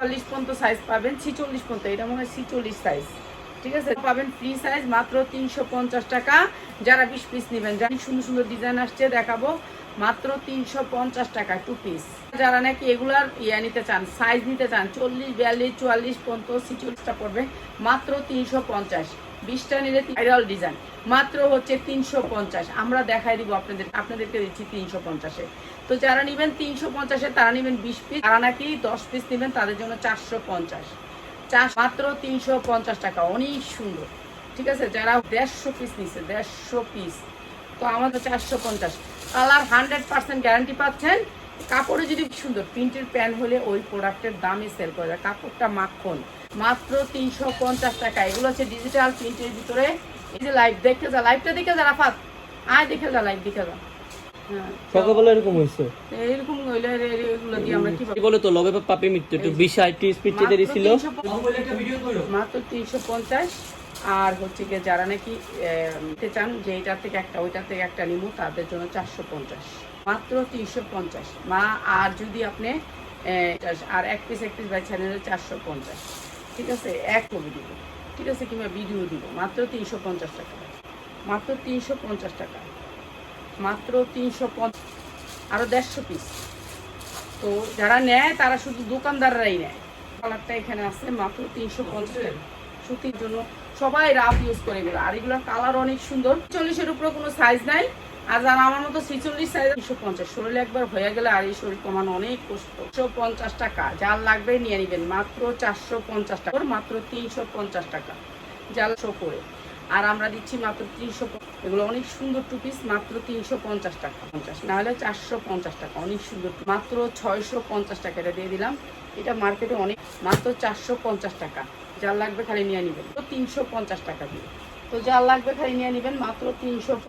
চল্লিশ পর্যন্ত সাইজ পাবেন ছিচল্লিশ পর্যন্ত এটা মনে হয় ছিচল্লিশ সাইজ ঠিক আছে? পাবেন ফ্রি সাইজ মাত্র তিনশো পঞ্চাশ টাকা। যারা বিশ পিস নেবেন, যারা সুন্দর সুন্দর ডিজাইন আসছে, দেখাবো। মাত্র তিনশো পঞ্চাশ টাকা টু পিস যারা নাকি এগুলার ইয়া নিতে চান সাইজ নিতে চান, চল্লিশ, বিয়াল্লিশ, চুয়াল্লিশ পর্যন্ত ছিচল্লিশটা পড়বে। মাত্র তিনশো পঞ্চাশ। বিশটা নিলে ভাইরাল ডিজাইন মাত্র হচ্ছে তিনশো পঞ্চাশ। আমরা দেখাই দিব আপনাদের আপনাদেরকে দিচ্ছি তিনশো পঞ্চাশে। তো যারা নেবেন তিনশো পঞ্চাশে, তারা নেবেন বিশ পিস তারা নাকি দশ পিস নেবেন, তাদের জন্য চারশো পঞ্চাশ। চার মাত্র তিনশো পঞ্চাশ টাকা, অনেক সুন্দর। ঠিক আছে? যারা দেড়শো পিস নিচ্ছে দেড়শো পিস তো আমাদের চারশো পঞ্চাশ। কালার হান্ড্রেড পার্সেন্ট গ্যারান্টি পাচ্ছেন। কাপড়ে যদি সুন্দর, প্রিন্টের প্যান্ট হলে ওই প্রোডাক্টের দামে সেল করে যায়। কাপড়টা মাখন। মাত্র তিনশো পঞ্চাশ টাকা। এগুলো হচ্ছে ডিজিটাল প্রিন্টের ভিতরে। এই যে লাইভ দেখে যা লাইভটা দেখে যা, রাফাত। আয়, দেখে যা লাইভ দেখে যা। সকালবেলা এরকম হয়েছে? এইরকম হইলে এগুলো দিয়ে আমরা কি কি বলে তো লবে পাপি মৃত্যু একটু বিশ আইটি স্পিড চেতে দিছিল। মাত্র তিনশো পঞ্চাশ আর হচ্ছে গিয়ে যারা নাকি নিতে চান যে এটার থেকে একটা ওইটার থেকে একটা নিবো তাদের জন্য চারশো পঞ্চাশ মাত্র তিনশো পঞ্চাশ। মা আর যদি আপনি আর এক পিস এক পিস বাই চ্যানেলে চারশো পঞ্চাশ। ঠিক আছে? এক কবি দিব। ঠিক আছে? কিংবা ভিডিও দিব। মাত্র তিনশো পঞ্চাশ টাকা। মাত্র তিনশো পঞ্চাশ টাকা। মাত্র তিনশো পঞ্চাশ আরও দেড়শো পিস তো যারা নেয় তারা শুধু দোকানদাররাই নেয়। কালারটা এখানে আছে মাত্র তিনশো পঞ্চাশ। টাকা সুতির জন্য সবাই রাফ ইউজ করে এগুলো আর এগুলোর কালার অনেক সুন্দর। চল্লিশের উপরে কোনো সাইজ নাই। আর যারা আমার মতো ছিচল্লিশ সাইজ তিনশো পঞ্চাশ। শরীর একবার হয়ে গেলে আর এই শরীর কমানো অনেক কষ্ট। একশো পঞ্চাশ টাকা। যার লাগবে নিয়ে নেবেন। মাত্র চারশো পঞ্চাশ টাকা। মাত্র তিনশো পঞ্চাশ টাকা। জাল শো করে। আর আমরা দিচ্ছি মাত্র তিনশো এগুলো অনেক সুন্দর টু পিস মাত্র তিনশো পঞ্চাশ টাকা। পঞ্চাশ নাহলে চারশো পঞ্চাশ টাকা, অনেক সুন্দর মাত্র ছয়শো পঞ্চাশ টাকা এটা দিয়ে দিলাম। এটা মার্কেটে অনেক, মাত্র চারশো পঞ্চাশ টাকা। যার লাগবে খালি নিয়ে নেবেন। তো তিনশো পঞ্চাশ টাকা দিয়ে। তো যার লাগবে খালি নিয়ে নেবেন, মাত্র তিনশো